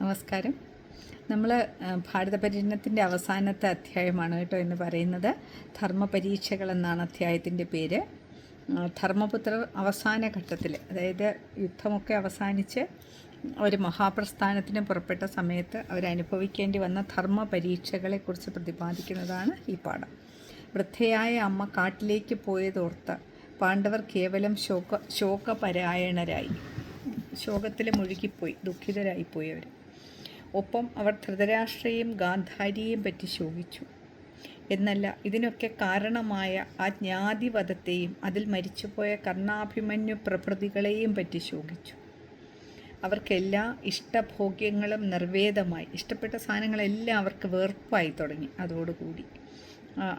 നമസ്കാരം. നമ്മൾ ഭാരത പര്യടനത്തിന്റെ അവസാനത്തെ അധ്യായമാണ് കേട്ടോ എന്ന് പറയുന്നത്. ധർമ്മ പരീക്ഷകൾ എന്നാണ് അധ്യായത്തിന്റെ പേര് ധർമ്മപുത്രർ അവസാന ഘട്ടത്തിൽ അതായത് യുദ്ധമൊക്കെ അവസാനിച്ച് ഒരു മഹാപ്രസ്ഥാനത്തിന് പുറപ്പെട്ട സമയത്ത് അവരനുഭവിക്കേണ്ടി വന്ന ധർമ്മ പരീക്ഷകളെക്കുറിച്ച് പ്രതിപാദിക്കുന്നതാണ് ഈ പാഠം. വൃദ്ധയായ അമ്മ കാട്ടിലേക്ക് പോയതോർത്ത് പാണ്ഡവർ കേവലം ശോക ശോകപരായണരായി. ശോകത്തിൽ മുഴുകിപ്പോയി ദുഃഖിതരായിപ്പോയി അവർ ഒപ്പം അവർ ധൃതരാഷ്ട്രയും ഗാന്ധാരിയെയും പറ്റി ശോകിച്ചു. എന്നല്ല ഇതിനൊക്കെ കാരണമായ ആ ജ്ഞാതിവധത്തെയും അതിൽ മരിച്ചുപോയ കർണാഭിമന്യു പ്രഭൃതികളെയും പറ്റി ശോകിച്ചു. അവർക്കെല്ലാ ഇഷ്ടഭോഗ്യങ്ങളും നിർവേദമായി. ഇഷ്ടപ്പെട്ട സാധനങ്ങളെല്ലാം അവർക്ക് വെറുപ്പായി തുടങ്ങി. അതോടുകൂടി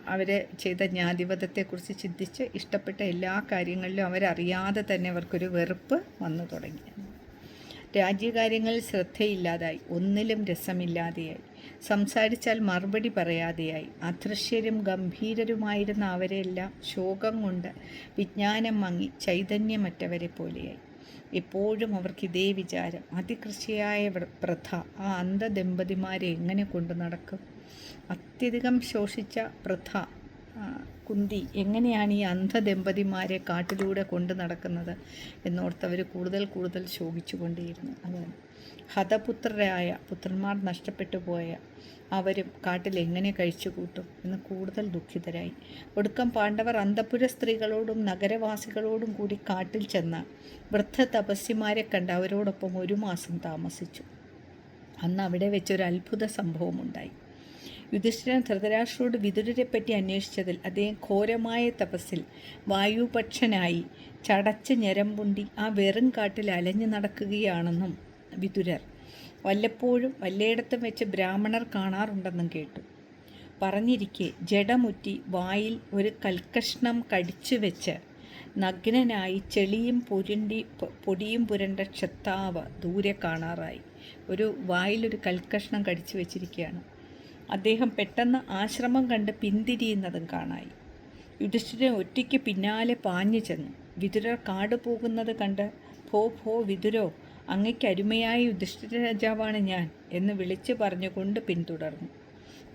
അവരെ ചെയ്ത ജ്ഞാതിപഥത്തെക്കുറിച്ച് ചിന്തിച്ച് ഇഷ്ടപ്പെട്ട എല്ലാ കാര്യങ്ങളിലും അവരറിയാതെ തന്നെ അവർക്കൊരു വെറുപ്പ് വന്നു തുടങ്ങി. രാജ്യകാര്യങ്ങളിൽ ശ്രദ്ധയില്ലാതായി. ഒന്നിലും രസമില്ലാതെയായി. സംസാരിച്ചാൽ മറുപടി പറയാതെയായി. അദൃശ്യരും ഗംഭീരരുമായിരുന്ന അവരെല്ലാം ശോകം കൊണ്ട് വിജ്ഞാനം മങ്ങി ചൈതന്യമറ്റവരെ പോലെയായി. എപ്പോഴും അവർക്ക് ഇതേ വിചാരം. അതികൃഷിയായ പ്രഥ ആ അന്ധദമ്പതിമാരെ എങ്ങനെ കൊണ്ടു നടക്കും? അത്യധികം ശോഷിച്ച പ്രഥ കുന്തി എങ്ങനെയാണ് ഈ അന്ധദമ്പതിമാരെ കാട്ടിലൂടെ കൊണ്ടു നടക്കുന്നത് എന്നോർത്തവർ കൂടുതൽ കൂടുതൽ ശോഭിച്ചു കൊണ്ടേയിരുന്നു അതാണ് ഹതപുത്രരായ പുത്രന്മാർ നഷ്ടപ്പെട്ടു പോയ അവരും കാട്ടിൽ എങ്ങനെ കഴിച്ചു കൂട്ടും എന്ന് കൂടുതൽ ദുഃഖിതരായി. ഒടുക്കം പാണ്ഡവർ അന്തപുര സ്ത്രീകളോടും നഗരവാസികളോടും കൂടി കാട്ടിൽ ചെന്ന വൃദ്ധ തപസ്യമാരെ കണ്ട് അവരോടൊപ്പം ഒരു മാസം താമസിച്ചു. അന്ന് അവിടെ വെച്ചൊരു അത്ഭുത സംഭവമുണ്ടായി. യുധിഷ്ഠിരൻ ധൃതരാഷ്ട്രോട് വിതുരരെപ്പറ്റി അന്വേഷിച്ചതിൽ അദ്ദേഹം ഘോരമായ തപസ്സിൽ വായുപക്ഷനായി ചടച്ച് ഞരമ്പുണ്ടി ആ വെറും കാട്ടിൽ അലഞ്ഞു നടക്കുകയാണെന്നും വിതുരർ വല്ലപ്പോഴും വല്ലയിടത്തും വെച്ച് ബ്രാഹ്മണർ കാണാറുണ്ടെന്നും കേട്ടു. പറഞ്ഞിരിക്കെ ജഡമുറ്റി വായിൽ ഒരു കൽക്കഷ്ണം കടിച്ചു വെച്ച് നഗ്നനായി ചെളിയും പുരണ്ടി പൊടിയും പുരണ്ട ക്ഷത്താവ് ദൂരെ കാണാറായി. ഒരു വായിലൊരു കൽക്കഷ്ണം കടിച്ചു വെച്ചിരിക്കുകയാണ് അദ്ദേഹം പെട്ടെന്ന് ആശ്രമം കണ്ട് പിന്തിരിയുന്നതും കാണായി. യുധിഷ്ഠിരൻ ഒറ്റയ്ക്ക് പിന്നാലെ പാഞ്ഞു ചെന്നു. വിതുരർ കാട് പോകുന്നത് കണ്ട് ഭോ ഭോ വിതുരോ അങ്ങയ്ക്ക് അരുമയായ യുധിഷ്ഠിര രാജാവാണ് ഞാൻ എന്ന് വിളിച്ചു പറഞ്ഞുകൊണ്ട് പിന്തുടർന്നു.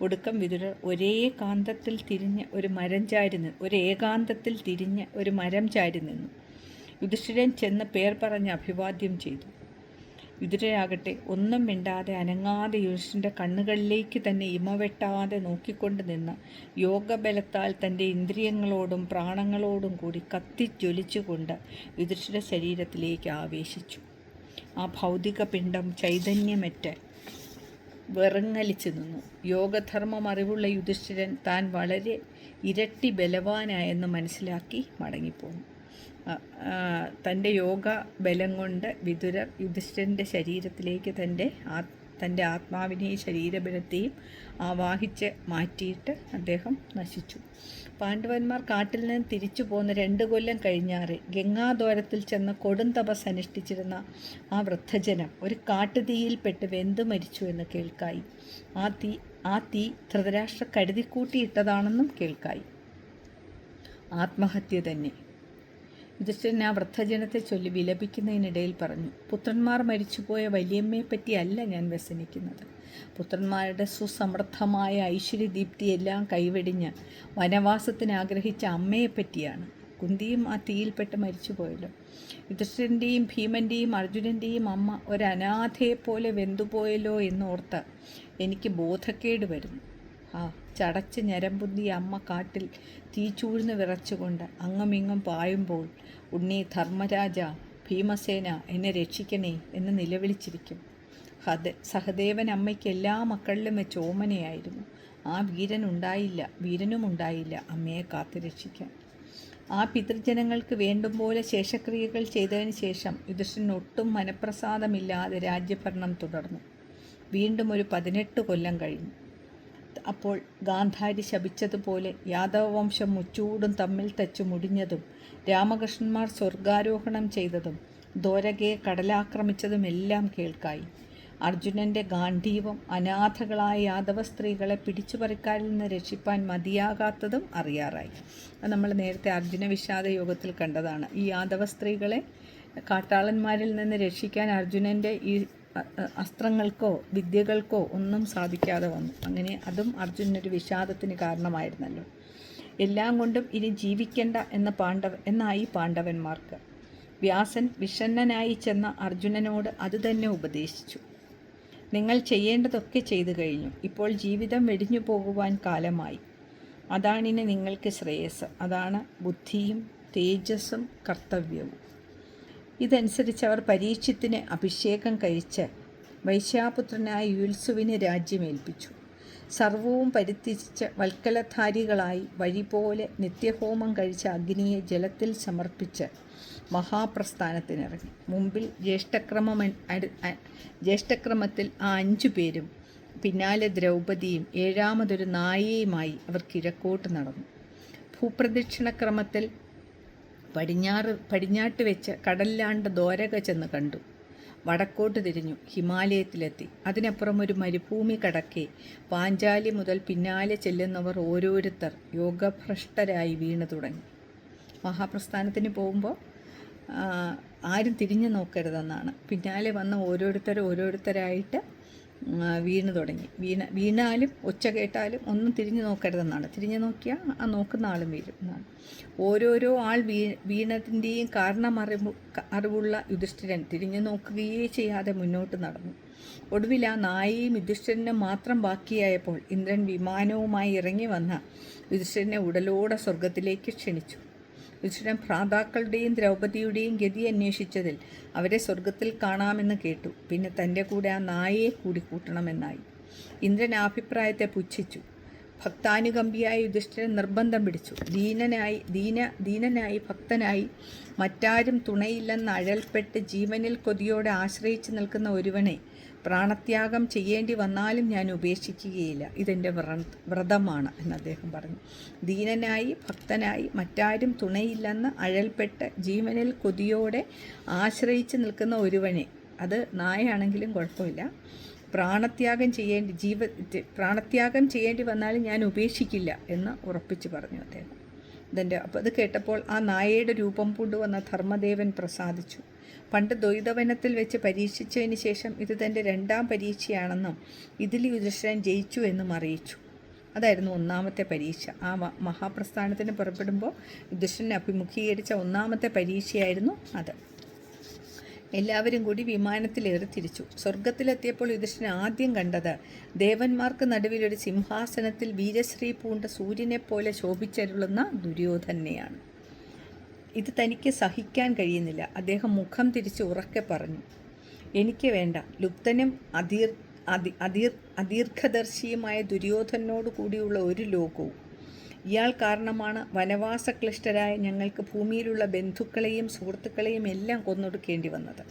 ഒടുക്കം വിതുരർ ഒരേ കാന്തത്തിൽ തിരിഞ്ഞ് ഒരു മരം ചാരി നിന്നു ഒരു ഏകാന്തത്തിൽ തിരിഞ്ഞ് ഒരു മരം ചാരി നിന്നു. യുധിഷ്ഠിരൻ ചെന്ന് പേർ പറഞ്ഞ് അഭിവാദ്യം ചെയ്തു. വിതുരയാകട്ടെ ഒന്നും മിണ്ടാതെ അനങ്ങാതെ യുഷിന്റെ കണ്ണുകളിലേക്ക് തന്നെ ഇമവെട്ടാതെ നോക്കിക്കൊണ്ട് നിന്ന് യോഗബലത്താൽ തന്റെ ഇന്ദ്രിയങ്ങളോടും പ്രാണങ്ങളോടും കൂടി കത്തിജ്വലിച്ചുകൊണ്ട് യുധിഷ്ഠിര ശരീരത്തിലേക്ക് ആവേശിച്ചു. ആ ഭൗതിക പിണ്ഡം ചൈതന്യമറ്റ് വിറങ്ങലിച്ചു നിന്നു. യോഗധർമ്മം അറിവുള്ള യുധിഷ്ഠിരൻ താൻ വളരെ ഇരട്ടി ബലവാനായെന്ന് മനസ്സിലാക്കി മടങ്ങിപ്പോന്നു. തന്റെ യോഗ ബലം കൊണ്ട് വിതുര യുധിഷ്ഠിരന്റെ ശരീരത്തിലേക്ക് തന്റെ ആ തന്റെ ആത്മാവിനെയും ശരീരബലത്തെയും ആവാഹിച്ച് മാറ്റിയിട്ട് അദ്ദേഹം നശിച്ചു. പാണ്ഡവന്മാർ കാട്ടിൽ നിന്ന് തിരിച്ചു പോകുന്ന രണ്ട് കൊല്ലം കഴിഞ്ഞാറ് ഗംഗാദ്വാരത്തിൽ ചെന്ന് കൊടും തപസ് അനുഷ്ഠിച്ചിരുന്ന ആ വൃദ്ധജനം ഒരു കാട്ടുതീയിൽപ്പെട്ട് വെന്തു മരിച്ചു എന്ന് കേൾക്കായി. ആ തീ ആ തീ ധൃതരാഷ്ട്ര കരുതിക്കൂട്ടിയിട്ടതാണെന്നും കേൾക്കായി. ആത്മഹത്യ തന്നെ. യുധിഷ്ഠിരൻ ആ വൃദ്ധജനത്തെ ചൊല്ലി വിലപിക്കുന്നതിനിടയിൽ പറഞ്ഞു പുത്രന്മാർ മരിച്ചുപോയ വലിയമ്മയെപ്പറ്റിയല്ല ഞാൻ വ്യസനിക്കുന്നത്. പുത്രന്മാരുടെ സുസമൃദ്ധമായ ഐശ്വര്യദീപ്തിയെല്ലാം കൈവെടിഞ്ഞ് വനവാസത്തിന് ആഗ്രഹിച്ച അമ്മയെപ്പറ്റിയാണ്. കുന്തിയും ആ തീയിൽപ്പെട്ട് മരിച്ചുപോയല്ലോ. യുധിഷ്ഠിരന്റെയും ഭീമന്റെയും അർജുനന്റെയും അമ്മ ഒരു വെന്തുപോയല്ലോ എന്നോർത്ത് എനിക്ക് ബോധക്കേട് വരുന്നു. ആ ചടച്ച് ഞരമ്പുന്തിയ അമ്മ കാട്ടിൽ തീച്ചൂഴ്ന്ന് വിറച്ചുകൊണ്ട് അങ്ങുമിങ്ങും പായുമ്പോൾ ഉണ്ണി ധർമ്മരാജ ഭീമസേന എന്നെ രക്ഷിക്കണേ എന്ന് നിലവിളിച്ചിരിക്കും. ഹദ സഹദേവൻ അമ്മയ്ക്ക് എല്ലാ മക്കളിലും വെച്ച് ഓമനയായിരുന്നു. ആ വീരൻ ഉണ്ടായില്ല വീരനും ഉണ്ടായില്ല അമ്മയെ കാത്തു രക്ഷിക്കാൻ. ആ പിതൃജനങ്ങൾക്ക് വേണ്ടും പോലെ ശേഷക്രിയകൾ ചെയ്തതിന് ശേഷം യുധിഷ്ഠിരൻ ഒട്ടും മനപ്രസാദമില്ലാതെ രാജ്യഭരണം തുടർന്നു. വീണ്ടും ഒരു പതിനെട്ട് കൊല്ലം കഴിഞ്ഞു. അപ്പോൾ ഗാന്ധാരി ശപിച്ചതുപോലെ യാദവവംശം മുച്ചൂടും തമ്മിൽ തച്ചു മുടിഞ്ഞതും രാമകൃഷ്ണന്മാർ സ്വർഗാരോഹണം ചെയ്തതും ദ്വാരകയെ കടലാക്രമിച്ചതുമെല്ലാം കേൾക്കായി. അർജുനന്റെ ഗാന്ധീവം അനാഥകളായ യാദവ സ്ത്രീകളെ പിടിച്ചുപറിക്കാരിൽ നിന്ന് രക്ഷിപ്പാൻ മതിയാകാത്തതും അറിയാറായി. അത് നമ്മൾ നേരത്തെ അർജുന വിഷാദ യോഗത്തിൽ കണ്ടതാണ്. ഈ യാദവ സ്ത്രീകളെ കാട്ടാളന്മാരിൽ നിന്ന് രക്ഷിക്കാൻ അർജുനന്റെ ഈ അസ്ത്രങ്ങൾക്കോ വിദ്യകൾക്കോ ഒന്നും സാധിക്കാതെ വന്നു. അങ്ങനെ അതും അർജുനൊരു വിഷാദത്തിന് കാരണമായിരുന്നല്ലോ. എല്ലാം കൊണ്ടും ഇനി ജീവിക്കേണ്ട എന്ന പാണ്ഡവ എന്നായി പാണ്ഡവന്മാർക്ക്. വ്യാസൻ വിഷണ്ണനായി ചെന്ന അർജുനനോട് അതുതന്നെ ഉപദേശിച്ചു. നിങ്ങൾ ചെയ്യേണ്ടതൊക്കെ ചെയ്തു കഴിഞ്ഞു. ഇപ്പോൾ ജീവിതം വെടിഞ്ഞു പോകുവാൻ കാലമായി. അതാണിനി നിങ്ങൾക്ക് ശ്രേയസ്. അതാണ് ബുദ്ധിയും തേജസ്സും കർത്തവ്യവും. ഇതനുസരിച്ച് അവർ പരീക്ഷത്തിന് അഭിഷേകം കഴിച്ച് വൈശ്യാപുത്രനായ യുത്സുവിനെ രാജ്യമേൽപ്പിച്ചു. സർവവും പരിത്യജിച്ച് വൽക്കലധാരികളായി വഴിപോലെ നിത്യഹോമം കഴിച്ച അഗ്നിയെ ജലത്തിൽ സമർപ്പിച്ച് മഹാപ്രസ്ഥാനത്തിനിറങ്ങി. മുമ്പിൽ ജ്യേഷ്ഠക്രമം ജ്യേഷ്ഠക്രമത്തിൽ ആ അഞ്ചു പേരും പിന്നാലെ ദ്രൗപദിയും ഏഴാമതൊരു നായയുമായി അവർ കിഴക്കോട്ട് നടന്നു. ഭൂപ്രദക്ഷിണക്രമത്തിൽ പടിഞ്ഞാറ് പടിഞ്ഞാട്ട് വെച്ച് കടലിലാണ്ട് ദോരക ചെന്ന് കണ്ടു. വടക്കോട്ട് തിരിഞ്ഞു ഹിമാലയത്തിലെത്തി. അതിനപ്പുറം ഒരു മരുഭൂമി കടക്കെ. പാഞ്ചാലി മുതൽ പിന്നാലെ ചെല്ലുന്നവർ ഓരോരുത്തർ യോഗഭ്രഷ്ടരായി വീണു തുടങ്ങി. മഹാപ്രസ്ഥാനത്തിന് പോകുമ്പോൾ ആരും തിരിഞ്ഞു നോക്കരുതെന്നാണ്. പിന്നാലെ വന്ന ഓരോരുത്തർ ഓരോരുത്തരായിട്ട് വീണു തുടങ്ങി. വീണ വീണാലും ഒച്ച കേട്ടാലും ഒന്നും തിരിഞ്ഞു നോക്കരുതെന്നാണ്. തിരിഞ്ഞു നോക്കിയാൽ ആ നോക്കുന്ന ആളും വീഴും എന്നാണ്. ഓരോരോ ആൾ വീ വീണതിന്റെയും കാരണം അറിവ് അറിവുള്ള യുധിഷ്ഠിരൻ തിരിഞ്ഞു നോക്കുകയേ ചെയ്യാതെ മുന്നോട്ട് നടന്നു. ഒടുവിൽ ആ നായയും യുധിഷ്ഠിരനും മാത്രം ബാക്കിയായപ്പോൾ ഇന്ദ്രൻ വിമാനവുമായി ഇറങ്ങി വന്ന യുധിഷ്ഠിരനെ ഉടലോടെ സ്വർഗത്തിലേക്ക് ക്ഷണിച്ചു. യുധിഷ്ഠിരൻ ഭ്രാതാക്കളുടെയും ദ്രൗപദിയുടെയും ഗതി അന്വേഷിച്ചതിൽ അവരെ സ്വർഗത്തിൽ കാണാമെന്ന് കേട്ടു. പിന്നെ തന്റെ കൂടെ ആ നായയെ കൂടി കൂട്ടണമെന്നായി. ഇന്ദ്രൻ അഭിപ്രായത്തെ പുച്ഛിച്ചു. ഭക്താനുകമ്പിയായ യുധിഷ്ഠിരൻ നിർബന്ധം പിടിച്ചു. ദീനനായി ദീന ദീനനായി ഭക്തനായി മറ്റാരും തുണയില്ലെന്ന് അഴൽപ്പെട്ട് ജീവനിൽ കൊതിയോടെ ആശ്രയിച്ചു നിൽക്കുന്ന ഒരുവനെ പ്രാണത്യാഗം ചെയ്യേണ്ടി വന്നാലും ഞാൻ ഉപേക്ഷിക്കുകയില്ല. ഇതെന്റെ വ്ര വ്രതമാണ് എന്ന് അദ്ദേഹം പറഞ്ഞു. ദീനനായി ഭക്തനായി മറ്റാരും തുണയില്ലെന്ന് അഴൽപ്പെട്ട് ജീവനിൽ കൊതിയോടെ ആശ്രയിച്ച് നിൽക്കുന്ന ഒരുവനെ. അത് നായയാണെങ്കിലും കുഴപ്പമില്ല. പ്രാണത്യാഗം ചെയ്യേണ്ടി ജീവ പ്രാണത്യാഗം ചെയ്യേണ്ടി വന്നാലും ഞാൻ ഉപേക്ഷിക്കില്ല എന്ന് ഉറപ്പിച്ചു പറഞ്ഞു അദ്ദേഹം. ഇതിന്റെ അപ്പോൾ അത് കേട്ടപ്പോൾ ആ നായയുടെ രൂപം കൊണ്ടുവന്ന ധർമ്മദേവൻ പ്രസാദിച്ചു. പണ്ട് ദ്വൈതവനത്തിൽ വെച്ച് പരീക്ഷിച്ചതിന് ശേഷം ഇത് തന്റെ രണ്ടാം പരീക്ഷയാണെന്നും ഇതിൽ യുധിഷ്ഠിരൻ ജയിച്ചു എന്നും അറിയിച്ചു. അതായിരുന്നു ഒന്നാമത്തെ പരീക്ഷ. ആ മഹാപ്രസ്ഥാനത്തിന് പുറപ്പെടുമ്പോൾ യുധിഷ്ഠിരനെ അഭിമുഖീകരിച്ച ഒന്നാമത്തെ പരീക്ഷയായിരുന്നു അത്. എല്ലാവരും കൂടി വിമാനത്തിലേറി തിരിച്ചു. സ്വർഗത്തിലെത്തിയപ്പോൾ യുധിഷ്ഠിരൻ ആദ്യം കണ്ടത് ദേവന്മാർക്ക് നടുവിൽ ഒരു സിംഹാസനത്തിൽ വീരശ്രീ പൂണ്ട സൂര്യനെപ്പോലെ ശോഭിച്ചരുളുന്ന ദുര്യോധനെയാണ്. ഇത് തനിക്ക് സഹിക്കാൻ കഴിയുന്നില്ല. അദ്ദേഹം മുഖം തിരിച്ച് ഉറക്കെ പറഞ്ഞു. എനിക്ക് വേണ്ട. ലുപ്തനും അതീർ അതി അതീർ അദീർഘദർശിയുമായ ദുര്യോധനോട് കൂടിയുള്ള ഒരു ലോകവും. ഇയാൾ കാരണമാണ് വനവാസക്ലിഷ്ടരായ ഞങ്ങൾക്ക് ഭൂമിയിലുള്ള ബന്ധുക്കളെയും സുഹൃത്തുക്കളെയും എല്ലാം കൊന്നൊടുക്കേണ്ടി വന്നത്.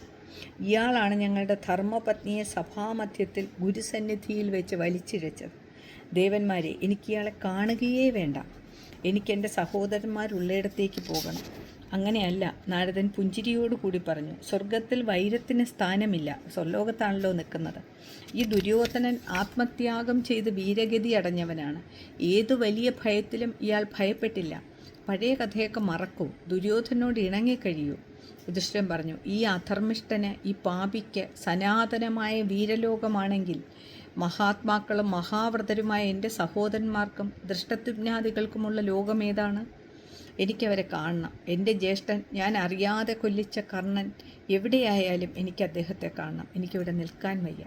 ഇയാളാണ് ഞങ്ങളുടെ ധർമ്മപത്നിയെ സഭാമധ്യത്തിൽ ഗുരുസന്നിധിയിൽ വെച്ച് വലിച്ചിഴച്ചത്. ദേവന്മാരെ എനിക്ക് ഇയാളെ കാണുകയേ വേണ്ട. എനിക്ക് എന്റെ സഹോദരന്മാരുള്ളിടത്തേക്ക് പോകണം. അങ്ങനെയല്ല. നാരദൻ പുഞ്ചിരിയോടുകൂടി പറഞ്ഞു സ്വർഗത്തിൽ വൈരത്തിന് സ്ഥാനമില്ല. സ്വർലോകത്താണല്ലോ നിൽക്കുന്നത്. ഈ ദുര്യോധനൻ ആത്മത്യാഗം ചെയ്ത് വീരഗതി അടഞ്ഞവനാണ്. ഏതു വലിയ ഭയത്തിലും ഇയാൾ ഭയപ്പെട്ടില്ല. പഴയ കഥയൊക്കെ മറക്കൂ. ദുര്യോധനോട് ഇണങ്ങിക്കഴിയൂ യുധിഷ്ഠിരൻ പറഞ്ഞു ഈ അധർമ്മിഷ്ഠന് ഈ പാപിക്ക് സനാതനമായ വീരലോകമാണെങ്കിൽ മഹാത്മാക്കളും മഹാവ്രതരുമായ എന്റെ സഹോദരന്മാർക്കും ദൃഷ്ടത്വജ്ഞാതികൾക്കുമുള്ള ലോകമേതാണ്? എനിക്കവരെ കാണണം. എന്റെ ജ്യേഷ്ഠൻ ഞാൻ അറിയാതെ കൊല്ലിച്ച കർണൻ എവിടെയായാലും എനിക്ക് അദ്ദേഹത്തെ കാണണം. എനിക്കിവിടെ നിൽക്കാൻ വയ്യ.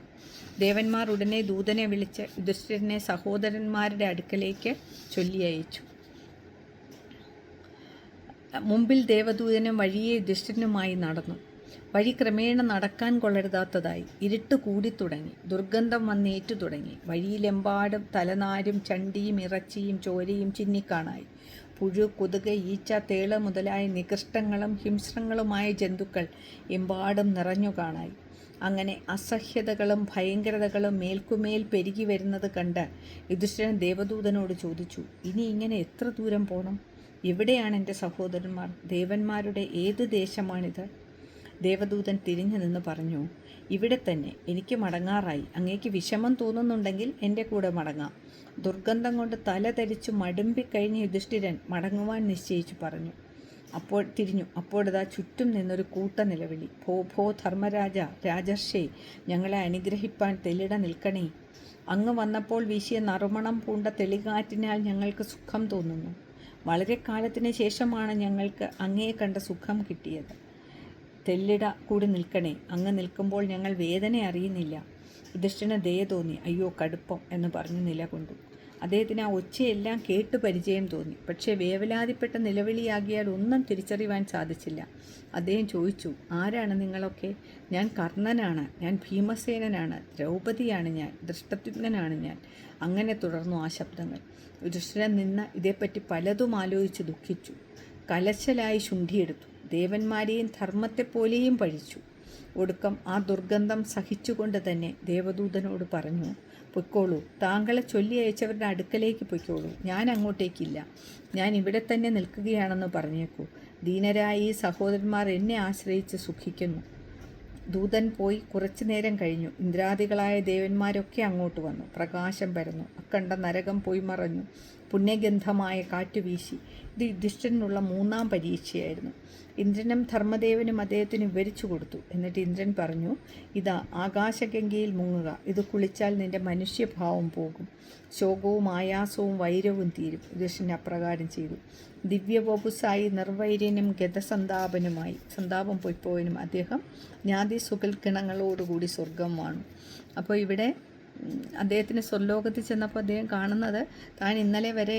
ദേവന്മാർ ഉടനെ ദൂതനെ വിളിച്ച് യുധിഷ്ഠിരനെ സഹോദരന്മാരുടെ അടുക്കലേക്ക് ചൊല്ലി അയച്ചു. മുമ്പിൽ ദേവദൂതനും വഴിയെ യുധിഷ്ഠിരനുമായി നടന്നു. വഴി ക്രമേണ നടക്കാൻ കൊള്ളരുതാത്തതായി. ഇരുട്ട് കൂടി തുടങ്ങി. ദുർഗന്ധം വന്നേറ്റു തുടങ്ങി വഴിയിലെമ്പാടും തലനാരും ചണ്ടിയും ഇറച്ചിയും ചോരയും ചിന്നിക്കാണായി പുഴു കൊതുക് ഈച്ച തേൾ മുതലായ നികൃഷ്ടങ്ങളും ഹിംസ്രങ്ങളുമായ ജന്തുക്കൾ എമ്പാടും നിറഞ്ഞു കാണായി. അങ്ങനെ അസഹ്യതകളും ഭയങ്കരതകളും മേൽക്കുമേൽ പെരുകി വരുന്നത് കണ്ട് യുധിഷ്ഠിരൻ ദേവദൂതനോട് ചോദിച്ചു ഇനി ഇങ്ങനെ എത്ര ദൂരം പോകണം എവിടെയാണ് എന്റെ സഹോദരന്മാർ? ദേവന്മാരുടെ ഏത് ദേശമാണിത്? ദേവദൂതൻ തിരിഞ്ഞു നിന്ന് പറഞ്ഞു ഇവിടെ തന്നെ. എനിക്ക് മടങ്ങാറായി. അങ്ങേക്ക് വിഷമം തോന്നുന്നുണ്ടെങ്കിൽ എന്റെ കൂടെ മടങ്ങാം. ദുർഗന്ധം കൊണ്ട് തല തരിച്ചു മടുമ്പിക്കഴിഞ്ഞ് യുധിഷ്ഠിരൻ മടങ്ങുവാൻ നിശ്ചയിച്ചു പറഞ്ഞു. അപ്പോൾ തിരിഞ്ഞു. അപ്പോഴതാ ചുറ്റും നിന്നൊരു കൂട്ട നിലവിളി. ഭോ ഭോ ധർമ്മരാജ രാജർഷേ ഞങ്ങളെ അനുഗ്രഹിപ്പാൻ തെല്ലിട നിൽക്കണേ. അങ്ങ് വന്നപ്പോൾ വീശിയ നറുമണം പൂണ്ട തെളികാറ്റിനാൽ ഞങ്ങൾക്ക് സുഖം തോന്നുന്നു. വളരെ കാലത്തിന് ശേഷമാണ് ഞങ്ങൾക്ക് അങ്ങയെ കണ്ട സുഖം കിട്ടിയത്. തെല്ലിട കൂടി നിൽക്കണേ. അങ്ങ് നിൽക്കുമ്പോൾ ഞങ്ങൾ വേദന അറിയുന്നില്ല. യുധിഷ്ഠിന് ദയ തോന്നി. അയ്യോ കടുപ്പം എന്ന് പറഞ്ഞ് നിലകൊണ്ടു. അദ്ദേഹത്തിന് ആ ഒച്ചയെല്ലാം കേട്ട് പരിചയം തോന്നി. പക്ഷേ വേവലാതിപ്പെട്ട നിലവിളിയാകിയാൽ ഒന്നും തിരിച്ചറിയുവാൻ സാധിച്ചില്ല. അദ്ദേഹം ചോദിച്ചു ആരാണ് നിങ്ങളൊക്കെ? ഞാൻ കർണനാണ്. ഞാൻ ഭീമസേനനാണ്. ദ്രൗപതിയാണ് ഞാൻ. ദൃഷ്ടത്യുഗ്നനാണ് ഞാൻ. അങ്ങനെ തുടർന്നു ആ ശബ്ദങ്ങൾ. യുധിഷ്ഠിരൻ നിന്ന് ഇതേപ്പറ്റി പലതും ആലോചിച്ച് ദുഃഖിച്ചു. കലശലായി ശുണ്ഠിയെടുത്തു ദേവന്മാരെയും ധർമ്മത്തെപ്പോലെയും പഴിച്ചു. ഒടുക്കം ആ ദുർഗന്ധം സഹിച്ചുകൊണ്ട് തന്നെ ദേവദൂതനോട് പറഞ്ഞു പൊയ്ക്കോളൂ താങ്കളെ ചൊല്ലി അയച്ചവരുടെ അടുക്കലേക്ക് പൊയ്ക്കോളൂ. ഞാൻ അങ്ങോട്ടേക്കില്ല. ഞാൻ ഇവിടെ തന്നെ നിൽക്കുകയാണെന്ന് പറഞ്ഞേക്കൂ. ദീനരായ ഈ സഹോദരന്മാർ എന്നെ ആശ്രയിച്ച് സുഖിക്കുന്നു. ദൂതൻ പോയി കുറച്ചു നേരം കഴിഞ്ഞു. ഇന്ദ്രാദികളായ ദേവന്മാരൊക്കെ അങ്ങോട്ട് വന്നു. പ്രകാശം പരന്നു. അക്കണ്ട നരകം പോയി മറഞ്ഞു. പുണ്യഗന്ധമായ കാറ്റ് വീശി. ഇത് യുധിഷ്ഠിരനുള്ള മൂന്നാം പരീക്ഷയായിരുന്നു. ഇന്ദ്രനും ധർമ്മദേവനും അദ്ദേഹത്തിന് വിവരിച്ചു കൊടുത്തു. എന്നിട്ട് ഇന്ദ്രൻ പറഞ്ഞു ഇതാ ആകാശഗംഗയിൽ മുങ്ങുക. ഇത് കുളിച്ചാൽ നിന്റെ മനുഷ്യഭാവം പോകും. ശോകവും ആയാസവും വൈരവും തീരും. യുധിഷ്ഠിരൻ അപ്രകാരം ചെയ്തു. ദിവ്യവപുസായി നിർവൈര്യനും ഗതസന്താപനുമായി സന്താപം പൊയ്പോയനും അദ്ദേഹം ജ്ഞാതി സുഖൽക്കിണങ്ങളോടുകൂടി സ്വർഗം വാണു. അപ്പോൾ ഇവിടെ അദ്ദേഹത്തിന് സ്വർലോകത്തിൽ ചെന്നപ്പോൾ അദ്ദേഹം കാണുന്നത് താൻ ഇന്നലെ വരെ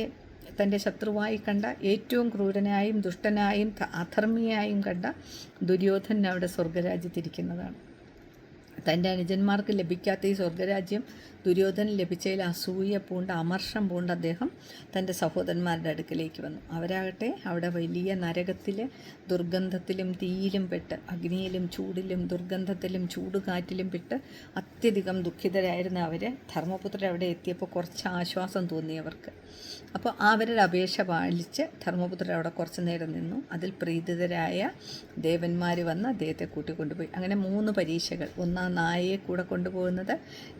തന്റെ ശത്രുവായി കണ്ട ഏറ്റവും ക്രൂരനായും ദുഷ്ടനായും അധർമ്മിയായും കണ്ട ദുര്യോധനൻ അവിടെ സ്വർഗരാജ്യത്തിരിക്കുന്നതാണ്. തന്റെ അനുജന്മാർക്ക് ലഭിക്കാത്ത ഈ സ്വർഗരാജ്യം ദുര്യോധന ലഭിച്ചതിൽ അസൂയ പൂണ്ട് അമർഷം പൂണ്ട് അദ്ദേഹം തന്റെ സഹോദരന്മാരുടെ അടുക്കലേക്ക് വന്നു. അവരാകട്ടെ അവിടെ വലിയ നരകത്തിൽ ദുർഗന്ധത്തിലും തീയിലും പെട്ട് അഗ്നിയിലും ചൂടിലും ദുർഗന്ധത്തിലും ചൂടുകാറ്റിലും പെട്ട് അത്യധികം ദുഃഖിതരായിരുന്ന അവർ ധർമ്മപുത്രൻ അവിടെ എത്തിയപ്പോൾ കുറച്ച് ആശ്വാസം തോന്നി അവർക്ക്. അപ്പോൾ അവരുടെ അപേക്ഷ പാലിച്ച് ധർമ്മപുത്രർ അവിടെ കുറച്ച് നേരം നിന്നു. അതിൽ പ്രീതിതരായ ദേവന്മാർ വന്ന് അദ്ദേഹത്തെ കൂട്ടിക്കൊണ്ടുപോയി. അങ്ങനെ മൂന്ന് പരീക്ഷകൾ. ഒന്ന് നായയെ കൂടെ കൊണ്ടുപോകുന്നത്.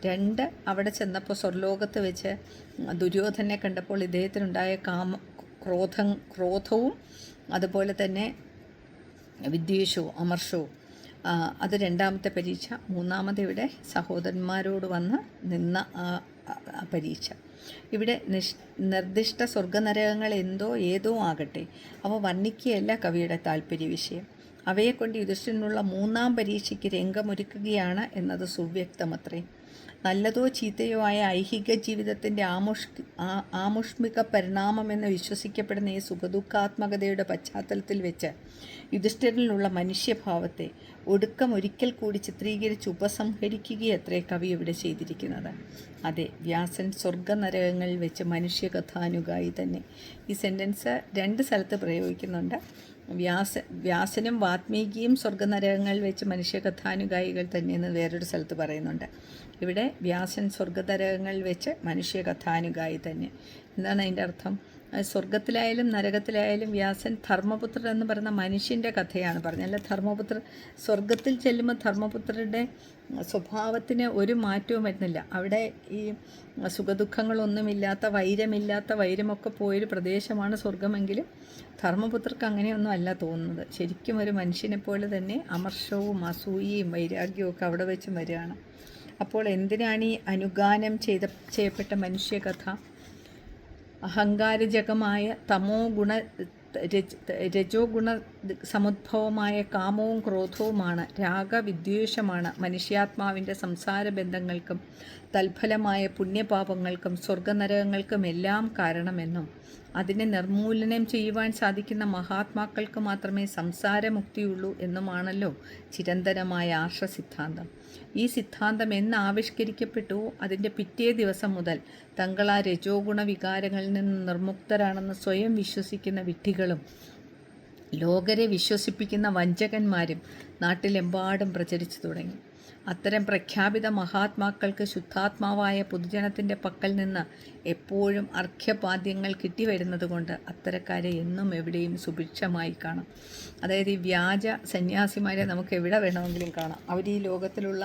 രണ്ട് അവിടെ ചെന്നപ്പോൾ സ്വർലോകത്ത് വെച്ച് ദുര്യോധനെ കണ്ടപ്പോൾ ഇദ്ദേഹത്തിനുണ്ടായ കാമ ക്രോധം ക്രോധവും അതുപോലെ തന്നെ വിദ്വേഷവും അമർഷവും. അത് രണ്ടാമത്തെ പരീക്ഷ. മൂന്നാമത് ഇവിടെ സഹോദരന്മാരോട് വന്ന് നിന്ന ആ പരീക്ഷ. ഇവിടെ നിഷ് നിർദ്ദിഷ്ട സ്വർഗനരകങ്ങൾ എന്തോ ഏതോ ആകട്ടെ. അവ വർണിക്കുകയല്ല കവിയുടെ താല്പര്യ വിഷയം. അവയെക്കൊണ്ട് യുധിഷ്ഠിരനുള്ള മൂന്നാം പരീക്ഷയ്ക്ക് രംഗമൊരുക്കുകയാണ് എന്നത് സുവ്യക്തമത്രേ. നല്ലതോ ചീത്തയോ ആയ ഐഹിക ജീവിതത്തിന്റെ ആമുഷ് ആമുഷ്മിക പരിണാമമെന്ന് വിശ്വസിക്കപ്പെടുന്ന ഈ സുഖദുഃഖാത്മകതയുടെ പശ്ചാത്തലത്തിൽ വെച്ച് യുധിഷ്ഠിരനിലുള്ള മനുഷ്യഭാവത്തെ ഒടുക്കം ഒരിക്കൽ കൂടി ചിത്രീകരിച്ച് ഉപസംഹരിക്കുകയത്രേ കവി ഇവിടെ ചെയ്തിരിക്കുന്നത്. അതെ വ്യാസൻ സ്വർഗനരകങ്ങളിൽ വെച്ച് മനുഷ്യകഥാനുഗായി തന്നെ ഈ സെന്റൻസ് രണ്ട് സ്ഥലത്ത് പ്രയോഗിക്കുന്നുണ്ട്. വ്യാസ വ്യാസനും വാത്മീകിയും സ്വർഗനരകങ്ങളിൽ വെച്ച് മനുഷ്യ കഥാനുഗായികൾ തന്നെയെന്ന് വേറൊരു സ്ഥലത്ത് പറയുന്നുണ്ട്. ഇവിടെ വ്യാസൻ സ്വർഗനരകങ്ങളിൽ വെച്ച് മനുഷ്യ കഥാനുഗായി തന്നെ. എന്താണ് അതിന്റെ അർത്ഥം? സ്വർഗത്തിലായാലും നരകത്തിലായാലും വ്യാസൻ ധർമ്മപുത്രൻ എന്ന് പറയുന്ന മനുഷ്യന്റെ കഥയാണ് പറഞ്ഞത്. അല്ല ധർമ്മപുത്രൻ സ്വർഗത്തിൽ ചെല്ലുമ്പോൾ ധർമ്മപുത്രരുടെ സ്വഭാവത്തിന് ഒരു മാറ്റവും വരുന്നില്ല. അവിടെ ഈ സുഖദുഃഖങ്ങളൊന്നുമില്ലാത്ത വൈരമില്ലാത്ത വൈരമൊക്കെ പോയൊരു പ്രദേശമാണ് സ്വർഗമെങ്കിലും ധർമ്മപുത്രർക്ക് അങ്ങനെയൊന്നും അല്ല തോന്നുന്നത്. ശരിക്കും ഒരു മനുഷ്യനെ പോലെ തന്നെ അമർഷവും അസൂയയും വൈരാഗ്യവും ഒക്കെ അവിടെ വെച്ച് വരികയാണ്. അപ്പോൾ എന്തിനാണ് ഈ അനുഗാനം ചെയ്ത ചെയ്യപ്പെട്ട മനുഷ്യകഥ? അഹങ്കാരജകമായ തമോ ഗുണ രജ- ഗുണ സമുദ്ഭവമായ കാമവും ക്രോധവുമാണ് രാഗവിദ്വേഷമാണ് മനുഷ്യാത്മാവിന്റെ സംസാര ബന്ധങ്ങൾക്കും തൽഫലമായ പുണ്യപാപങ്ങൾക്കും സ്വർഗനരകങ്ങൾക്കുമെല്ലാം കാരണമെന്നും അതിനെ നിർമൂലനം ചെയ്യുവാൻ സാധിക്കുന്ന മഹാത്മാക്കൾക്ക് മാത്രമേ സംസാരമുക്തിയുള്ളൂ എന്നുമാണല്ലോ ചിരന്തരമായ ആർഷ സിദ്ധാന്തം. ഈ സിദ്ധാന്തം എന്ന് ആവിഷ്കരിക്കപ്പെട്ടു അതിന്റെ പിറ്റേ ദിവസം മുതൽ തങ്ങൾ ആ രജോ ഗുണവികാരങ്ങളിൽ നിന്ന് നിർമുക്തരാണെന്ന് സ്വയം വിശ്വസിക്കുന്ന വിട്ടികളും ലോകരെ വിശ്വസിപ്പിക്കുന്ന വഞ്ചകന്മാരും നാട്ടിലെമ്പാടും പ്രചരിച്ചു തുടങ്ങി. അത്തരം പ്രഖ്യാപിത മഹാത്മാക്കൾക്ക് ശുദ്ധാത്മാവായ പൊതുജനത്തിന്റെ പക്കൽ നിന്ന് എപ്പോഴും അർഘ്യപാദ്യങ്ങൾ കിട്ടിവരുന്നതുകൊണ്ട് അത്തരക്കാരെ എന്നും എവിടെയും സുഭിക്ഷമായി കാണാം. അതായത് ഈ വ്യാജ സന്യാസിമാരെ നമുക്ക് എവിടെ വേണമെങ്കിലും കാണാം. അവർ ഈ ലോകത്തിലുള്ള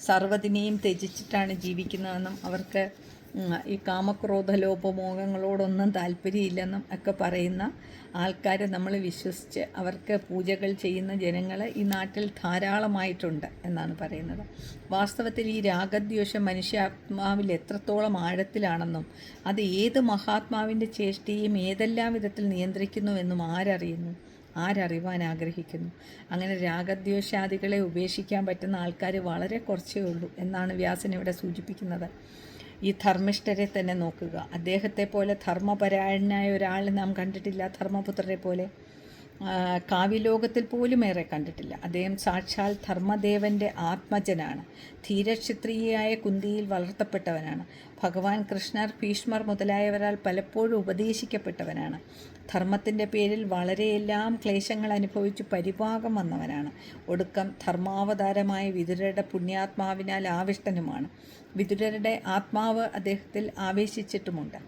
സർവതിനെയും ത്യജിച്ചിട്ടാണ് ജീവിക്കുന്നതെന്നും അവർക്ക് ഈ കാമക്രോധ ലോപമോഹങ്ങളോടൊന്നും താല്പര്യമില്ലെന്നും ഒക്കെ പറയുന്ന ആൾക്കാരെ നമ്മൾ വിശ്വസിച്ച് അവർക്ക് പൂജകൾ ചെയ്യുന്ന ജനങ്ങൾ ഈ നാട്ടിൽ ധാരാളമായിട്ടുണ്ട് എന്നാണ് പറയുന്നത്. വാസ്തവത്തിൽ ഈ രാഗദ്വേഷം മനുഷ്യാത്മാവിൽ എത്രത്തോളം ആഴത്തിലാണെന്നും അത് ഏത് മഹാത്മാവിന്റെ ചേഷ്ടയും ഏതെല്ലാം വിധത്തിൽ നിയന്ത്രിക്കുന്നുവെന്നും ആരറിയുന്നു ആരറിവാൻ ആഗ്രഹിക്കുന്നു. അങ്ങനെ രാഗദ്വേഷാദികളെ ഉപേക്ഷിക്കാൻ പറ്റുന്ന ആൾക്കാർ വളരെ കുറച്ചേ ഉള്ളൂ എന്നാണ് വ്യാസൻ ഇവിടെ സൂചിപ്പിക്കുന്നത്. ഈ ധർമ്മിഷ്ഠരെ തന്നെ നോക്കുക. അദ്ദേഹത്തെ പോലെ ധർമ്മപരായണനായ ഒരാൾ നാം കണ്ടിട്ടില്ല ധർമ്മപുത്രരെ പോലെ. കാവ്യലോകത്തിൽ പോലും ഏറെ കണ്ടിട്ടില്ല. അദ്ദേഹം സാക്ഷാൽ ധർമ്മദേവന്റെ ആത്മജനാണ്. ധീരക്ഷത്രിയായ കുന്തിയിൽ വളർത്തപ്പെട്ടവനാണ്. ഭഗവാൻ കൃഷ്ണർ ഭീഷ്മർ മുതലായവരാൽ പലപ്പോഴും ഉപദേശിക്കപ്പെട്ടവനാണ്. ധർമ്മത്തിന്റെ പേരിൽ വളരെയെല്ലാം ക്ലേശങ്ങൾ അനുഭവിച്ച് പരിഭാഗം വന്നവനാണ്. ഒടുക്കം ധർമാവതാരമായ വിതുരയുടെ പുണ്യാത്മാവിനാൽ ആവിഷ്ടനുമാണ്. വിതുരരുടെ ആത്മാവ് അദ്ദേഹത്തിൽ ആവേശിച്ചിട്ടുമുണ്ട്.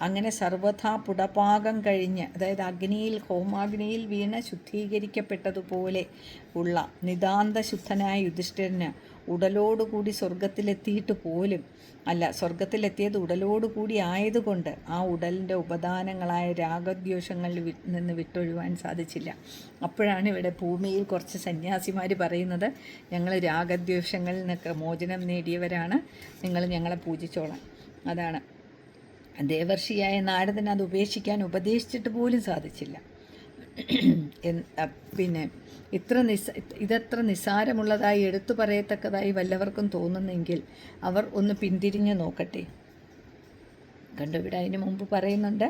അങ്ങനെ സർവഥാ പുടപാകം കഴിഞ്ഞ് അതായത് അഗ്നിയിൽ ഹോമാഗ്നിയിൽ വീണ് ശുദ്ധീകരിക്കപ്പെട്ടതുപോലെ ഉള്ള നിതാന്ത ശുദ്ധനായ യുധിഷ്ഠിരന് ഉടലോടുകൂടി സ്വർഗത്തിലെത്തിയിട്ട് പോലും അല്ല സ്വർഗത്തിലെത്തിയത് ഉടലോടുകൂടി ആയതുകൊണ്ട് ആ ഉടലിന്റെ ഉപദാനങ്ങളായ രാഗദ്വേഷങ്ങളിൽ നിന്ന് വിട്ടൊഴിവാൻ സാധിച്ചില്ല. അപ്പോഴാണ് ഇവിടെ ഭൂമിയിൽ കുറച്ച് സന്യാസിമാർ പറയുന്നത് ഞങ്ങൾ രാഗദ്വേഷങ്ങളിൽ നിന്നൊക്കെ മോചനം നേടിയവരാണ്. നിങ്ങൾ ഞങ്ങളെ പൂജിച്ചോളാം. അതാണ്. ദേവർഷിയായ നാരദന അത് ഉപേക്ഷിക്കാൻ ഉപദേശിച്ചിട്ട് പോലും സാധിച്ചില്ല. പിന്നെ ഇത്ര നിസ് ഇതത്ര നിസാരമുള്ളതായി എടുത്തു പറയത്തക്കതായി വല്ലവർക്കും തോന്നുന്നെങ്കിൽ അവർ ഒന്ന് പിന്തിരിഞ്ഞ് നോക്കട്ടെ. കണ്ടു ഇവിടെ അതിന് മുമ്പ് പറയുന്നുണ്ട്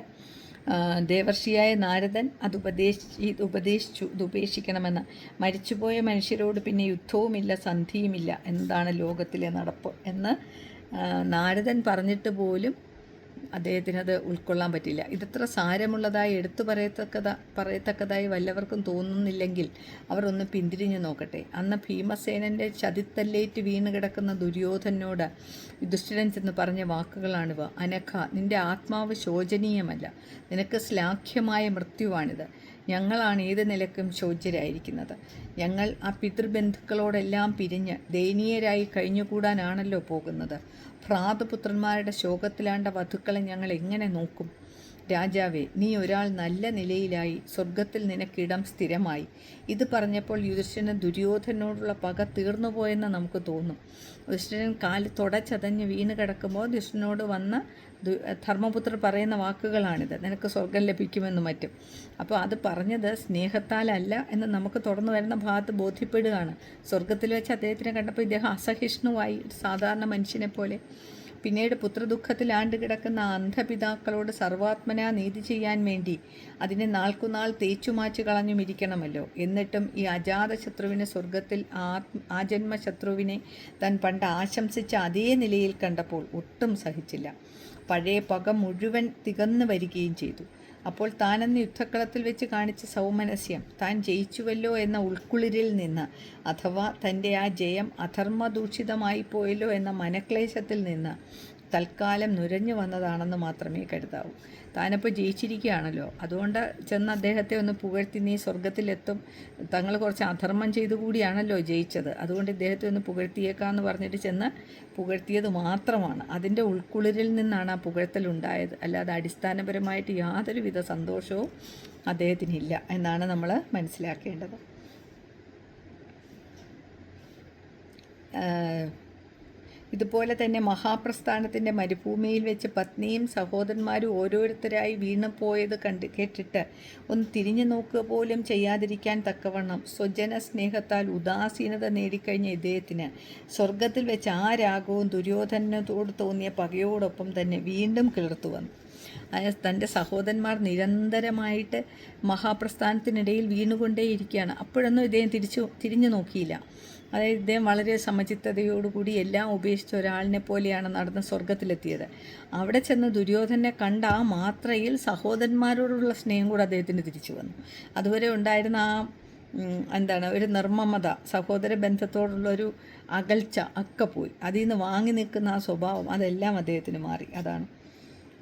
ദേവർഷിയായ നാരദൻ അത് ഉപദേശി ഉപദേശിച്ചു ഉപേക്ഷിക്കണമെന്ന്. മരിച്ചുപോയ മനുഷ്യരോട് പിന്നെ യുദ്ധവുമില്ല സന്ധിയുമില്ല. എന്താണ് ലോകത്തിലെ നടപ്പ് എന്ന് നാരദൻ പറഞ്ഞിട്ട് പോലും അദ്ദേഹത്തിന് അത് ഉൾക്കൊള്ളാൻ പറ്റില്ല. ഇതത്ര സാരമുള്ളതായി എടുത്തു പറയത്തക്കത പറയത്തക്കതായി വല്ലവർക്കും തോന്നുന്നില്ലെങ്കിൽ അവർ ഒന്ന് പിന്തിരിഞ്ഞു നോക്കട്ടെ. അന്ന് ഭീമസേനന്റെ ചതിത്തല്ലേറ്റ് വീണ് കിടക്കുന്ന ദുര്യോധനോട് യുധിഷ്ഠിരൻ ചെന്ന് പറഞ്ഞ വാക്കുകളാണിവ. അനഘ നിന്റെ ആത്മാവ് ശോചനീയമല്ല. നിനക്ക് ശ്ലാഘ്യമായ മൃത്യുവാണിത്. ഞങ്ങളാണ് ഏത് നിലക്കും ശോച്യരായിരിക്കുന്നത്. ഞങ്ങൾ ആ പിതൃബന്ധുക്കളോടെല്ലാം പിരിഞ്ഞ് ദയനീയരായി കഴിഞ്ഞുകൂടാനാണല്ലോ പോകുന്നത്. ഭ്രാതപുത്രന്മാരുടെ ശോകത്തിലാണ്ട വധുക്കളെ ഞങ്ങൾ എങ്ങനെ നോക്കും? രാജാവേ നീ ഒരാൾ നല്ല നിലയിലായി സ്വർഗത്തിൽ നിനക്കിടം സ്ഥിരമായി. ഇത് പറഞ്ഞപ്പോൾ യുധിഷ്ഠിരന് ദുര്യോധനോടുള്ള പക തീർന്നുപോയെന്ന് നമുക്ക് തോന്നും. യുധിഷ്ഠിരൻ കാൽ തുടച്ചതഞ്ഞ് വീണ് കിടക്കുമ്പോൾ ദുഷ്ടനോട് വന്ന ധർമ്മപുത്രർ പറയുന്ന വാക്കുകളാണിത്. നിനക്ക് സ്വർഗം ലഭിക്കുമെന്ന് മറ്റും. അപ്പോൾ അത് പറഞ്ഞത് സ്നേഹത്താലല്ല എന്ന് നമുക്ക് തുറന്നു വരുന്ന ഭാഗത്ത് ബോധ്യപ്പെടുകയാണ്. സ്വർഗത്തിൽ വെച്ച് അദ്ദേഹത്തിനെ കണ്ടപ്പോൾ ഇദ്ദേഹം അസഹിഷ്ണുവായി. ഒരു സാധാരണ മനുഷ്യനെ പോലെ പിന്നീട് പുത്രദുഃഖത്തിലാണ്ട് കിടക്കുന്ന അന്ധപിതാക്കളോട് സർവാത്മനാ നീതി ചെയ്യാൻ വേണ്ടി അതിനെ നാൾക്കുനാൾ തേച്ചുമാച്ചു കളഞ്ഞും ഇരിക്കണമല്ലോ എന്നിട്ടും ഈ അജാതശത്രുവിനെ സ്വർഗത്തിൽ ആത്മ ആജന്മ ശത്രുവിനെ താൻ പണ്ട് ആശംസിച്ച അതേ നിലയിൽ കണ്ടപ്പോൾ ഒട്ടും സഹിച്ചില്ല. പഴയ പക മുഴുവൻ തികന്നു വരികയും ചെയ്തു. അപ്പോൾ താനെന്ന് യുദ്ധക്കളത്തിൽ വെച്ച് കാണിച്ച സൗമനസ്യം താൻ ജയിച്ചുവല്ലോ എന്ന ഉൾക്കുളിരിൽ നിന്ന് അഥവാ തന്റെ ആ ജയം അധർമ്മദൂഷിതമായി പോയല്ലോ എന്ന മനക്ലേശത്തിൽ നിന്ന് തൽക്കാലം നുരഞ്ഞു വന്നതാണെന്ന് മാത്രമേ കരുതാവൂ. താനപ്പോൾ ജയിച്ചിരിക്കുകയാണല്ലോ. അതുകൊണ്ട് ചെന്ന് അദ്ദേഹത്തെ ഒന്ന് പുകഴ്ത്തി നീ സ്വർഗത്തിലെത്തും തങ്ങൾ കുറച്ച് അധർമ്മം ചെയ്തു കൂടിയാണല്ലോ ജയിച്ചത്. അതുകൊണ്ട് ഇദ്ദേഹത്തെ ഒന്ന് പുകഴ്ത്തിയേക്കാമെന്ന് പറഞ്ഞിട്ട് ചെന്ന് പുകഴ്ത്തിയത് മാത്രമാണ്. അതിന്റെ ഉൾക്കുളിരിൽ നിന്നാണ് ആ പുകഴ്ത്തൽ ഉണ്ടായത്. അല്ലാതെ അടിസ്ഥാനപരമായിട്ട് യാതൊരുവിധ സന്തോഷവും അദ്ദേഹത്തിനില്ല എന്നാണ് നമ്മൾ മനസ്സിലാക്കേണ്ടത്. ഇതുപോലെ തന്നെ മഹാപ്രസ്ഥാനത്തിന്റെ മരുഭൂമിയിൽ വെച്ച് പത്നിയും സഹോദരന്മാരും ഓരോരുത്തരായി വീണുപോയത് കണ്ട് കേട്ടിട്ട് ഒന്ന് തിരിഞ്ഞു നോക്കുക പോലും ചെയ്യാതിരിക്കാൻ തക്കവണ്ണം സ്വജന സ്നേഹത്താൽ ഉദാസീനത നേടിക്കഴിഞ്ഞ ഇദ്ദേഹത്തിന് സ്വർഗത്തിൽ വെച്ച് ആ രാഗവും ദുര്യോധനത്തോട് തോന്നിയ പകയോടൊപ്പം തന്നെ വീണ്ടും കിളിർത്തു വന്നു. തന്റെ സഹോദരന്മാർ നിരന്തരമായിട്ട് മഹാപ്രസ്ഥാനത്തിനിടയിൽ വീണുകൊണ്ടേയിരിക്കുകയാണ്. അപ്പോഴൊന്നും ഇദ്ദേഹം തിരിച്ചു തിരിഞ്ഞു നോക്കിയില്ല. അതായത് ഇദ്ദേഹം വളരെ സമചിത്തതയോടുകൂടി എല്ലാം ഉപേക്ഷിച്ച ഒരാളിനെ പോലെയാണ് നടന്ന് സ്വർഗത്തിലെത്തിയത്. അവിടെ ചെന്ന് ദുര്യോധനെ കണ്ട ആ മാത്രയിൽ സഹോദരന്മാരോടുള്ള സ്നേഹം കൂടെ അദ്ദേഹത്തിന് തിരിച്ചു വന്നു. അതുവരെ ഉണ്ടായിരുന്ന ആ എന്താണ് ഒരു നിർമ്മമത സഹോദര ബന്ധത്തോടുള്ളൊരു അകൽച്ച ഒക്കെ പോയി. അതിൽ നിന്ന് വാങ്ങി നിൽക്കുന്ന ആ സ്വഭാവം അതെല്ലാം അദ്ദേഹത്തിന് മാറി. അതാണ്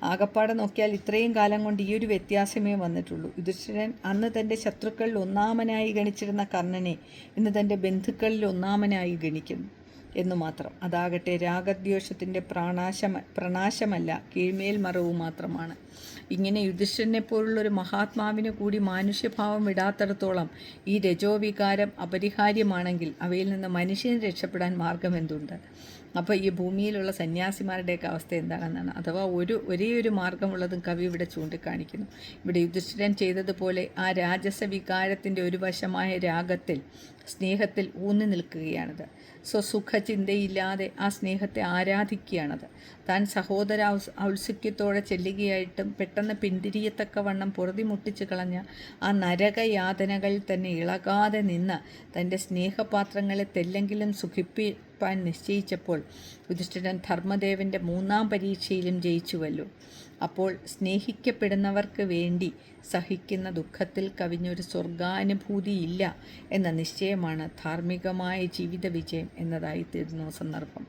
ആകപ്പാടെ നോക്കിയാൽ ഇത്രയും കാലം കൊണ്ട് ഈ ഒരു വ്യത്യാസമേ വന്നിട്ടുള്ളൂ. യുധിഷ്ഠിരൻ അന്ന് തന്റെ ശത്രുക്കളിൽ ഒന്നാമനായി ഗണിച്ചിരുന്ന കർണനെ ഇന്ന് തന്റെ ബന്ധുക്കളിൽ ഒന്നാമനായി ഗണിക്കുന്നു. എന്നു മാത്രം. അതാകട്ടെ രാഗദ്വേഷത്തിന്റെ പ്രാണാശമ പ്രണാശമല്ല കീഴ്മേൽ മറവ് മാത്രമാണ്. ഇങ്ങനെ യുധിഷ്ഠനെ പോലുള്ളൊരു മഹാത്മാവിന് കൂടി മാനുഷ്യഭാവം വിടാത്തിടത്തോളം ഈ രജോവികാരം അപരിഹാര്യമാണെങ്കിൽ അവയിൽ നിന്ന് മനുഷ്യന് രക്ഷപ്പെടാൻ മാർഗം എന്തുണ്ട്? അപ്പോൾ ഈ ഭൂമിയിലുള്ള സന്യാസിമാരുടെയൊക്കെ അവസ്ഥ എന്താണെന്നാണ്. അഥവാ ഒരു ഒരേ ഒരു മാർഗമുള്ളതും കവി ഇവിടെ ചൂണ്ടിക്കാണിക്കുന്നു. ഇവിടെ യുധിഷ്ഠിരൻ ചെയ്തതുപോലെ ആ രാജസ വികാരത്തിന്റെ ഒരു വശമായ രാഗത്തിൽ സ്നേഹത്തിൽ ഊന്നി നിൽക്കുകയാണത് സ്വസുഖ ചിന്തയില്ലാതെ ആ സ്നേഹത്തെ ആരാധിക്കുകയാണത്. താൻ സഹോദര ഔത്സുഖ്യത്തോടെ ചെല്ലുകയായിട്ടും പെട്ടെന്ന് പിന്തിരിയത്തക്കവണ്ണം പൊറുതി മുട്ടിച്ചു കളഞ്ഞ ആ നരകയാതനകളിൽ തന്നെ ഇളകാതെ നിന്ന് തന്റെ സ്നേഹപാത്രങ്ങളെ തെല്ലെങ്കിലും സുഖിപ്പിപ്പാൻ നിശ്ചയിച്ചപ്പോൾ യുധിഷ്ഠിരൻ ധർമ്മദേവന്റെ മൂന്നാം പരീക്ഷയിലും ജയിച്ചുവല്ലോ. അപ്പോൾ സ്നേഹിക്കപ്പെടുന്നവർക്ക് വേണ്ടി സഹിക്കുന്ന ദുഃഖത്തിൽ കവിഞ്ഞൊരു സ്വർഗാനുഭൂതിയില്ല എന്ന നിശ്ചയമാണ് ധാർമ്മികമായ ജീവിത വിജയം എന്നതായി എന്നതായിത്തീരുന്നു സന്ദർഭം.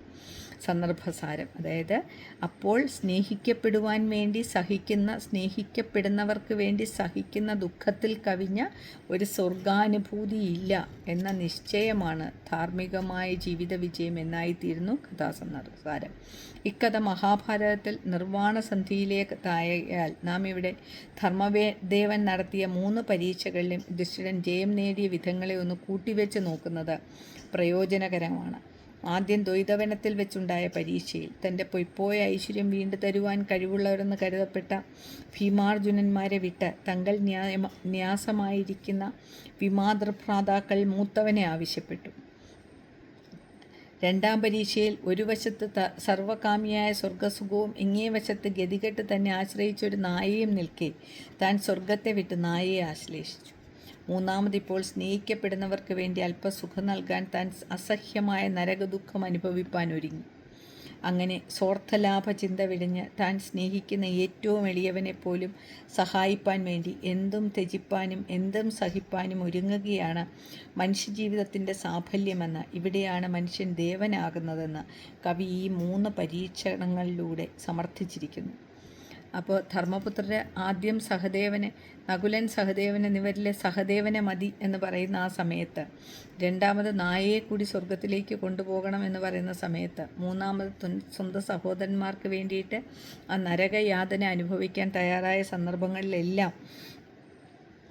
സന്ദർഭസാരം. അതായത് അപ്പോൾ സ്നേഹിക്കപ്പെടുവാൻ വേണ്ടി സഹിക്കുന്ന സ്നേഹിക്കപ്പെടുന്നവർക്ക് വേണ്ടി സഹിക്കുന്ന ദുഃഖത്തിൽ കവിഞ്ഞ ഒരു സ്വർഗാനുഭൂതിയില്ല എന്ന നിശ്ചയമാണ് ധാർമ്മികമായ ജീവിത വിജയം എന്നായിത്തീരുന്നു കഥാസന്ദർഭസാരം. ഇക്കഥ മഹാഭാരതത്തിൽ നിർവാണ സന്ധിയിലേക്ക് തായയാൽ നാം ഇവിടെ ധർമ്മവേ ദേവൻ നടത്തിയ മൂന്ന് പരീക്ഷകളിലും യുധിഷ്ഠിരൻ ജയം നേടിയ വിധങ്ങളെ ഒന്ന് കൂട്ടിവെച്ച് നോക്കുന്നത് പ്രയോജനകരമാണ്. ആദ്യം ദ്വൈതവനത്തിൽ വെച്ചുണ്ടായ പരീക്ഷയിൽ തന്റെ പൊയ്പോയ ഐശ്വര്യം വീണ്ടു തരുവാൻ കഴിവുള്ളവരെന്ന് കരുതപ്പെട്ട ഭീമാർജുനന്മാരെ വിട്ട് തങ്ങൾ ന്യായ ന്യാസമായിരിക്കുന്ന വിമാതൃഭ്രാതാക്കൾ മൂത്തവനെ ആവശ്യപ്പെട്ടു. രണ്ടാം പരീക്ഷയിൽ ഒരു വശത്ത് ത സർവകാമിയായ സ്വർഗസുഖവും ഇങ്ങേ വശത്ത് ഗതികെട്ട് തന്നെ ആശ്രയിച്ചൊരു നായയും നിൽക്കെ താൻ സ്വർഗത്തെ വിട്ട് നായയെ ആശ്ലേഷിച്ചു. മൂന്നാമതിപ്പോൾ സ്നേഹിക്കപ്പെടുന്നവർക്ക് വേണ്ടി അല്പസുഖം നൽകാൻ താൻ അസഹ്യമായ നരകദുഃഖം അനുഭവിപ്പാൻ ഒരുങ്ങി. അങ്ങനെ സ്വാർത്ഥലാഭ ചിന്ത വിടിഞ്ഞ് താൻ സ്നേഹിക്കുന്ന ഏറ്റവും എളിയവനെ പോലും സഹായിപ്പാൻ വേണ്ടി എന്തും ത്യജിപ്പാനും എന്തും സഹിപ്പാനും ഒരുങ്ങുകയാണ് മനുഷ്യജീവിതത്തിന്റെ സാഫല്യമെന്ന് ഇവിടെയാണ് മനുഷ്യൻ ദേവനാകുന്നതെന്ന് കവി ഈ മൂന്ന് പരീക്ഷണങ്ങളിലൂടെ സമർത്ഥിച്ചിരിക്കുന്നു. അപ്പോൾ ധർമ്മപുത്രരെ ആദ്യം സഹദേവനെ നകുലൻ സഹദേവൻ എന്നിവരിലെ സഹദേവനെ മതി എന്ന് പറയുന്ന ആ സമയത്ത്. രണ്ടാമത് നായയെ കൂടി സ്വർഗത്തിലേക്ക് കൊണ്ടുപോകണം എന്ന് പറയുന്ന സമയത്ത്. മൂന്നാമത് സ്വന്തം സഹോദരന്മാർക്ക് വേണ്ടിയിട്ട് ആ നരകയാതന അനുഭവിക്കാൻ തയ്യാറായ സന്ദർഭങ്ങളിലെല്ലാം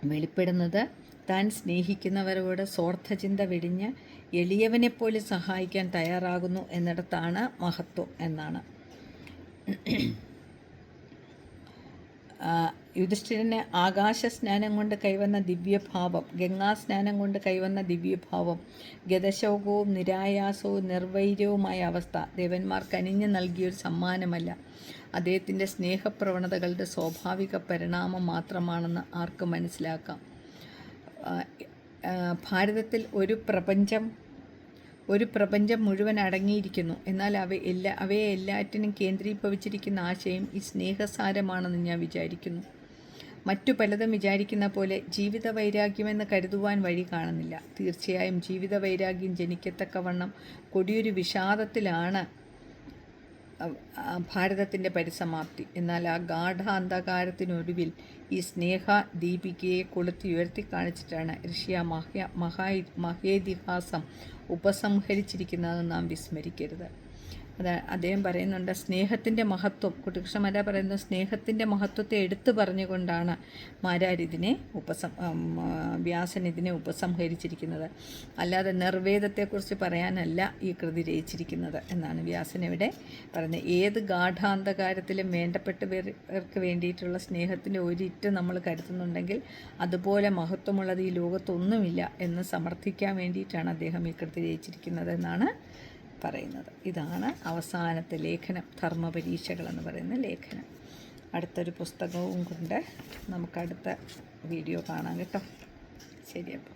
വെളിപ്പെടുന്നത് താൻ സ്നേഹിക്കുന്നവരോട് സ്വാർത്ഥചിന്ത വെടിഞ്ഞ് എളിയവനെപ്പോലും സഹായിക്കാൻ തയ്യാറാകുന്നു എന്നിടത്താണ് മഹത്വം എന്നാണ്. യുധിഷ്ഠിരന് ആകാശ സ്നാനം കൊണ്ട് കൈവന്ന ദിവ്യഭാവം ഗംഗാ സ്നാനം കൊണ്ട് കൈവന്ന ദിവ്യഭാവം ഗതശോകവും നിരായാസവും നിർവൈര്യവുമായ അവസ്ഥ ദേവന്മാർക്ക് അനിഞ്ഞു നൽകിയൊരു സമ്മാനമല്ല. അദ്ദേഹത്തിന്റെ സ്നേഹപ്രവണതകളുടെ സ്വാഭാവിക പരിണാമം മാത്രമാണെന്ന് ആർക്ക് മനസ്സിലാക്കാം. ഭാരതത്തിൽ ഒരു പ്രപഞ്ചം ഒരു പ്രപഞ്ചം മുഴുവൻ അടങ്ങിയിരിക്കുന്നു. എന്നാൽ അവ എല്ലാ അവയെ എല്ലാറ്റിനും കേന്ദ്രീഭവിച്ചിരിക്കുന്ന ആശയം ഈ സ്നേഹസാരമാണെന്ന് ഞാൻ വിചാരിക്കുന്നു. മറ്റു പലതും വിചാരിക്കുന്ന പോലെ ജീവിത വൈരാഗ്യമെന്ന് കരുതുവാൻ വഴി കാണുന്നില്ല. തീർച്ചയായും ജീവിത വൈരാഗ്യം ജനിക്കത്തക്കവണ്ണം കൊടിയൊരു വിഷാദത്തിലാണ് ഭാരതത്തിന്റെ പരിസമാപ്തി. എന്നാൽ ആ ഗാഠാന്ധകാരത്തിനൊടുവിൽ ഈ സ്നേഹ ദീപികയെ കൊളുത്തി ഉയർത്തി കാണിച്ചിട്ടാണ് ഋഷിയ മഹ മഹാ മഹേതിഹാസം ഉപസംഹരിച്ചിരിക്കുന്നതെന്ന് നാം വിസ്മരിക്കരുത്. അത് അദ്ദേഹം പറയുന്നുണ്ട് സ്നേഹത്തിന്റെ മഹത്വം കുട്ടികൃഷ്ണമാരാ പറയുന്നത് സ്നേഹത്തിന്റെ മഹത്വത്തെ എടുത്തു പറഞ്ഞുകൊണ്ടാണ് മാരാരിതിനെ ഉപസം വ്യാസൻ ഇതിനെ ഉപസംഹരിച്ചിരിക്കുന്നത്. അല്ലാതെ നിർവേദത്തെക്കുറിച്ച് പറയാനല്ല ഈ കൃതി രചിച്ചിരിക്കുന്നത് എന്നാണ് വ്യാസൻ ഇവിടെ പറയുന്നത്. ഏത് ഗാഠാന്ധകാരത്തിലും വേണ്ടപ്പെട്ടവർക്ക് വേണ്ടിയിട്ടുള്ള സ്നേഹത്തിന്റെ ഒരിറ്റ് നമ്മൾ കരുതുന്നുണ്ടെങ്കിൽ അതുപോലെ മഹത്വമുള്ളത് ഈ ലോകത്തൊന്നുമില്ല എന്ന് സമർത്ഥിക്കാൻ വേണ്ടിയിട്ടാണ് അദ്ദേഹം ഈ കൃതി രചിച്ചിരിക്കുന്നത് എന്നാണ് പറയുന്നത്. ഇതാണ് അവസാനത്തെ ലേഖനം ധർമ്മപരീക്ഷകൾ എന്ന് പറയുന്ന ലേഖനം. അടുത്തൊരു പുസ്തകവും കൊണ്ട് നമുക്കടുത്ത വീഡിയോ കാണാം കേട്ടോ. ശരി അപ്പം